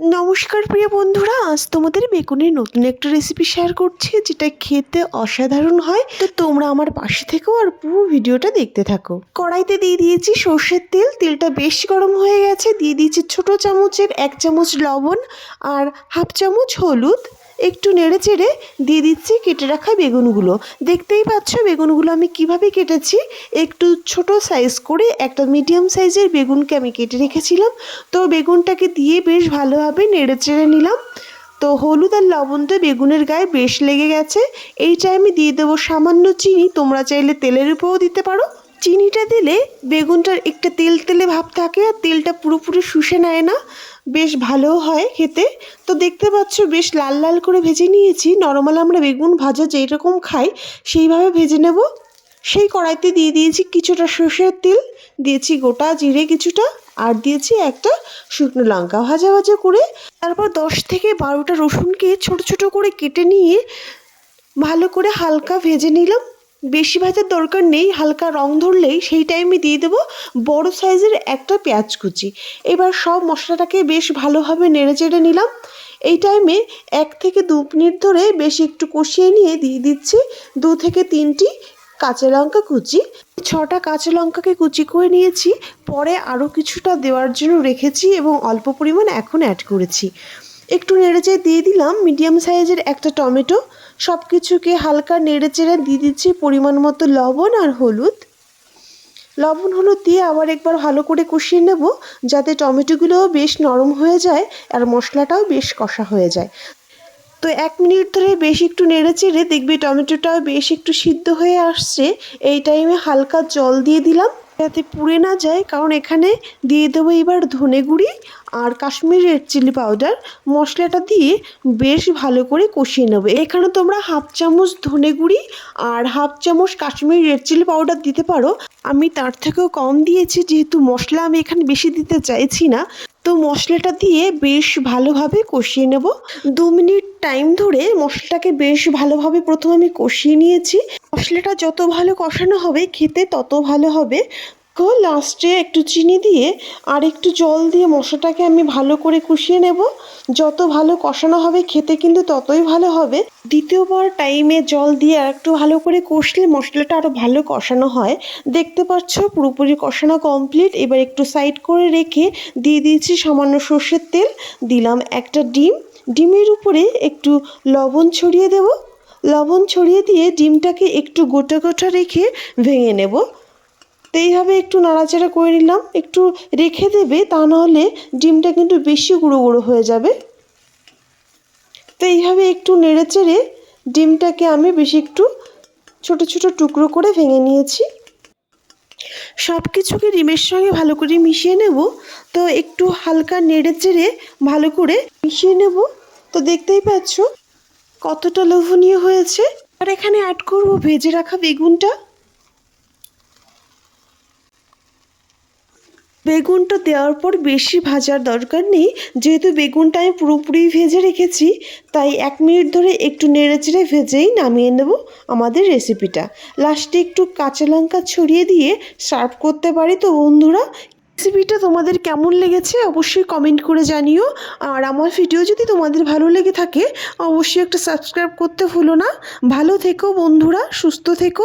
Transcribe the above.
নমস্কার প্রিয় বন্ধুরা, আজ তোমাদের বেগুনের নতুন একটা রেসিপি শেয়ার করছি, যেটা খেতে অসাধারণ হয়। তো তোমরা আমার পাশে থেকেও আর পুরো ভিডিওটা দেখতে থাকো। কড়াইতে দিয়ে দিয়েছি সর্ষের তেল, তেলটা বেশ গরম হয়ে গেছে। দিয়ে দিয়েছি ছোট চামচের এক চামচ লবণ আর হাফ চামচ হলুদ। একটু নেড়ে চেড়ে দিয়ে দিচ্ছি কেটে রাখা বেগুনগুলো। দেখতেই পাচ্ছ বেগুনগুলো আমি কীভাবে কেটেছি? একটু ছোট সাইজ করে একটা মিডিয়াম সাইজের বেগুনকে আমি কেটে রেখেছিলাম। তো বেগুনটাকে দিয়ে বেশ ভালোভাবে নেড়ে চেড়ে নিলাম। তো হলুদ আর লবণ তো বেগুনের গায়ে বেশ লেগে গেছে। এই টাইমে দিয়ে দেবো সামান্য চিনি। তোমরা চাইলে তেলের উপরেও দিতে পারো। চিনিটা দিলে বেগুনটার একটা তেল তেলে ভাব থাকে আর তেলটা পুরোপুরি শুষে নেয় না। বেশ ভালো হয় খেতে। তো দেখতে পাচ্ছ, বেশ লাল লাল করে ভেজে নিয়েছি। নর্মাল আমরা বেগুন ভাজা যেই রকম খাই, সেইভাবে ভেজে নেব। সেই কড়াইতে দিয়ে দিয়েছি কিছুটা সর্ষের তেল, দিয়েছি গোটা জিরে কিছুটা, আর দিয়েছি একটা শুকনো লঙ্কা ভাজা ভাজা করে। তারপর দশ থেকে বারোটা রসুনকে ছোট ছোট করে কেটে নিয়ে ভালো করে হালকা ভেজে নিলাম। বেশি ভাজার দরকার নেই, হালকা রং ধরলেই সেই টাইমে দিয়ে দেবো বড় সাইজের একটা পেঁয়াজ কুচি। এবার সব মশলাটাকে বেশ ভালোভাবে নেড়ে চেড়ে নিলাম। এই টাইমে এক থেকে দু মিনিট ধরে বেশ একটু কষিয়ে নিয়ে দিয়ে দিচ্ছি দু থেকে তিনটি কাঁচা লঙ্কা কুচি। ছটা কাঁচা লঙ্কাকে কুচি করে নিয়েছি, পরে আরও কিছুটা দেওয়ার জন্য রেখেছি এবং অল্প পরিমাণ এখন অ্যাড করেছি। একটু নেড়েচেড়ে দিয়ে দিলাম। মিডিয়াম সাইজের একটা টমেটো। সব কিছুকে হালকা নেড়েচেড়ে দিয়ে দিচ্ছি পরিমাণ মতো লবণ আর হলুদ। লবণ হলুদ দিয়ে আবার একবার ভালো করে কষিয়ে নেব যাতে টমেটোগুলোও বেশ নরম হয়ে যায় আর মশলাটাও বেশ কষা হয়ে যায়। তো এক মিনিট ধরে বেশ একটু নেড়ে চেড়ে দেখবি টমেটোটাও বেশ একটু সিদ্ধ হয়ে আসছে। এই টাইমে হালকা জল দিয়ে দিলাম। যাতে পুড়ে না যায়, কারণ এখানে দিয়ে দেবো এবার ধনে গুঁড়ি আর কাশ্মীরি রেড চিলি পাউডার মশলাটা দিয়ে বেশ ভালো করে কষিয়ে নেবে। এখানে তোমরা হাফ চামচ ধনে গুঁড়ি আর হাফ চামচ কাশ্মীরি রেড চিলি পাউডার দিতে পারো। আমি তার থেকেও কম দিয়েছি, যেহেতু মশলা আমি এখানে বেশি দিতে চাইছি না। তো মশলাটা দিয়ে বেশ ভালোভাবে কষিয়ে নেব। দু মিনিট টাইম ধরে মশলাটাকে বেশ ভালোভাবে প্রথমে আমি কষিয়ে নিয়েছি। মশলাটা যত ভালো কষানো হবে, খেতে তত ভালো হবে। লাস্টে একটু চিনি দিয়ে আর একটু জল দিয়ে মশলাটাকে আমি ভালো করে কষিয়ে নেব। যত ভালো কষানো হবে খেতে কিন্তু ততই ভালো হবে। দ্বিতীয়বার টাইমে জল দিয়ে আর একটু ভালো করে কষলে মশলাটা আরও ভালো কষানো হয়। দেখতে পাচ্ছ পুরোপুরি কষানো কমপ্লিট এবার একটু সাইড করে রেখে দিয়ে দিয়েছি সামান্য সর্ষের তেল। দিলাম একটা ডিম। ডিমের উপরে একটু লবণ ছড়িয়ে দেব। লবণ ছড়িয়ে দিয়ে ডিমটাকে একটু গোটা গোটা রেখে ভেঙে নেব। তো এইভাবে একটু নাড়াচাড়া করে নিলাম, একটু রেখে দেবে, তা নাহলে ডিমটা কিন্তু বেশি গুঁড়ো গুঁড়ো হয়ে যাবে। তো এইভাবে একটু নেড়ে চেড়ে ডিমটাকে আমি বেশি একটু ছোট ছোট টুকরো করে ভেঙে নিয়েছি। সব কিছুকে ডিমের সঙ্গে ভালো করে মিশিয়ে নেব, তো একটু হালকা নেড়ে চেড়ে ভালো করে মিশিয়ে নেব। তো দেখতেই পাচ্ছ কতটা লোভনীয় হয়েছে। আর এখানে অ্যাড করব ভেজে রাখা বেগুনটা। বেগুনটা দেওয়ার পর বেশি ভাজার দরকার নেই। যেহেতু বেগুনটা আমি পুরোপুরি ভেজে রেখেছি, তাই এক মিনিট ধরে একটু নেড়ে চেড়ে ভেজেই নামিয়ে নেব আমাদের রেসিপিটা। লাস্টে একটু কাঁচা লঙ্কা ছড়িয়ে দিয়ে সার্ভ করতে পারি তো বন্ধুরা? রেসিপিটা তোমাদের কেমন লেগেছে অবশ্যই কমেন্ট করে জানিও। আর আমার ভিডিও যদি তোমাদের ভালো লেগে থাকে, অবশ্যই একটা সাবস্ক্রাইব করতে ভুলো না। ভালো থেকো বন্ধুরা, সুস্থ থেকো।